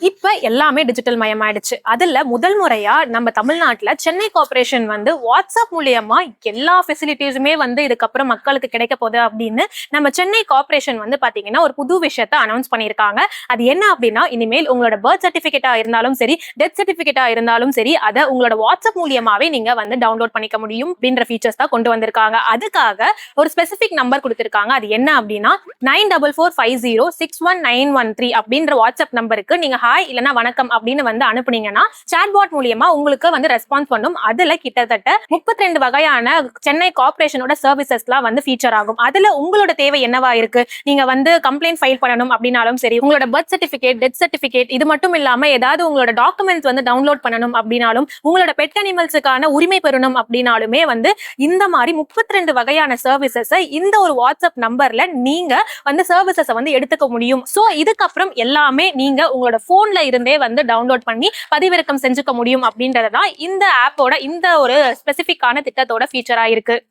இப்ப எல்லாமே டிஜிட்டல் மயமாயிடுச்சு. அதுல முதல் முறையா நம்ம தமிழ்நாட்டுல சென்னை கார்பரேஷன் வந்து வாட்ஸ்அப் மூலியமா எல்லா ஃபெசிலிட்டிஸுமே வந்து இதுக்கப்புறம் மக்களுக்கு கிடைக்க போகுது அப்படின்னு நம்ம சென்னை கார்ப்பரேஷன் வந்து பாத்தீங்கன்னா ஒரு புது விஷயத்த அனௌன்ஸ் பண்ணியிருக்காங்க. அது என்ன அப்படின்னா இனிமேல் உங்களோட பர்த் சர்டிபிகேட்டா இருந்தாலும் சரி டெத் சர்டிபிகேட்டா இருந்தாலும் சரி அதை உங்களோட வாட்ஸ்அப் மூலியமாவே நீங்க வந்து டவுன்லோட் பண்ணிக்க முடியும் அப்படின்ற ஃபீச்சர்ஸ் தான் கொண்டு வந்திருக்காங்க. அதுக்காக ஒரு ஸ்பெசிபிக் நம்பர் கொடுத்திருக்காங்க. அது என்ன அப்படின்னா nine double four five zero six one nine one three அப்படின்ற வாட்ஸ்அப் நம்பருக்கு நீங்க ஹாய் இல்லனா வணக்கம் அப்படின்னு வந்து அனுப்புனீங்கன்னா சாட்பாட் மூலியமா உங்களுக்கு வந்து ரெஸ்பான்ஸ் பண்ணும். அதுல கிட்டத்தட்ட 32 வகையான சென்னை கார்பரேஷனோட சர்வீசஸ்லாம் வந்து ஃபீச்சர் ஆகும். அதுல உங்களோட தேவை என்னவா இருக்கு? நீங்க வந்து கம்ப்ளைண்ட் ஃபைல் பண்ணணும் அப்படின்னாலும் சரி உங்களோட பர்த் சர்டிபிகேட் டெத் சர்டிபிகேட் இது மட்டும் இல்லாம ஏதாவது உங்களோட டாக்குமெண்ட்ஸ் வந்து டவுன்லோட் பண்ணணும் அப்படின்னாலும் உங்களோட பெட் அனிமல்ஸுக்கான உரிமை பெறணும் அப்படின்னாலுமே வந்து இந்த மாதிரி 32 வகையான சர்வீசஸை இந்த ஒரு வாட்ஸ்அப் நம்பர்ல நீங்க வந்து சர்வீசஸை வந்து எடுத்துக்க முடியும். சோ இதுக்கப்புறம் எல்லாமே நீங்க உங்களோட ஃபோன்ல இருந்தே வந்து டவுன்லோட் பண்ணி பதிவிறக்கம் செஞ்சுக்க முடியும் அப்படின்றதுதான் இந்த ஆப்போட இந்த ஒரு ஸ்பெசிஃபிக்கான திட்டத்தோட ஃபீச்சரா இருக்கு.